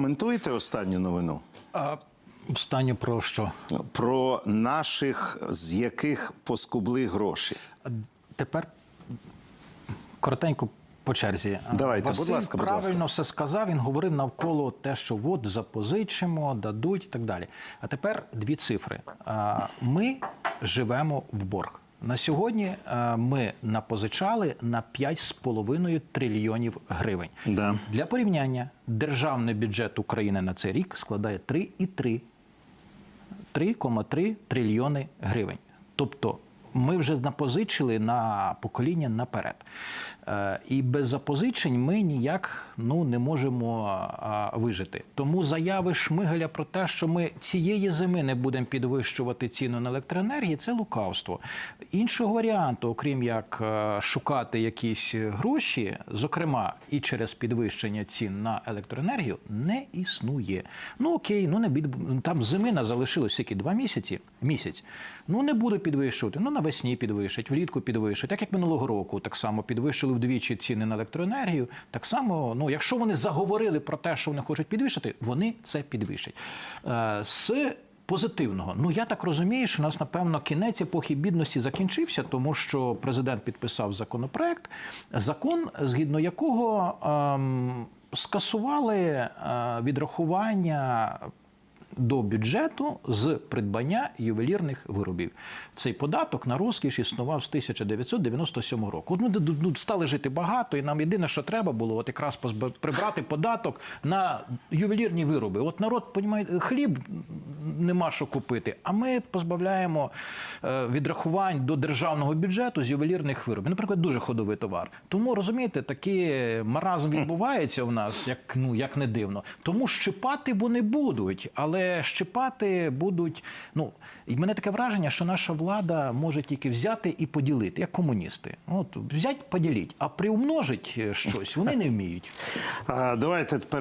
Коментуєте останню новину А останнє про що? про наших, з яких поскубли гроші. Тепер коротенько по черзі. Давайте, Василь будь ласка, будь правильно ласка. все сказав. Він говорив навколо те, що от запозичимо, дадуть і так далі. А тепер дві цифри. Ми живемо в борг. На сьогодні ми напозичали на 5,5 трильйонів гривень. Да. Для порівняння державний бюджет України на цей рік складає 3,3 3,3 трильйони гривень. Тобто ми вже напозичили на покоління наперед. Е, І без запозичень ми ніяк ну, не можемо вижити. Тому заяви Шмигаля про те, що ми цієї зими не будемо підвищувати ціну на електроенергію, це лукавство. Іншого варіанту, окрім як е, шукати якісь гроші, зокрема і через підвищення цін на електроенергію, не існує. Ну окей, ну не бід... там зими нас залишилось скільки два місяці. Місяць. Ну не буду підвищувати. Ну навесні підвищать, влітку підвищать. Так як минулого року, так само підвищили вдвічі ціни на електроенергію. Так само, ну якщо вони заговорили про те, що вони хочуть підвищити, вони це підвищать. Е, з Позитивного, ну я так розумію, що у нас напевно кінець епохи бідності закінчився, тому що президент підписав законопроект, закон, згідно якого ем, скасували е, відрахування до бюджету з придбання ювелірних виробів. Цей податок на розкіш існував з 1997 року. От Ми д- стали жити багато, і нам єдине, що треба було, от якраз прибрати податок на ювелірні вироби. От народ, понімаєте, хліб нема що купити, а ми позбавляємо е, відрахувань до державного бюджету з ювелірних виробів. Наприклад, дуже ходовий товар. Тому розумієте, такий маразм відбувається в нас, як ну як не дивно. Тому щипати вони будуть, але щипати будуть. Ну і мене таке враження, що наша влада може тільки взяти і поділити, як комуністи. От взять, поділіть, а приумножить е, щось вони не вміють. Давайте тепер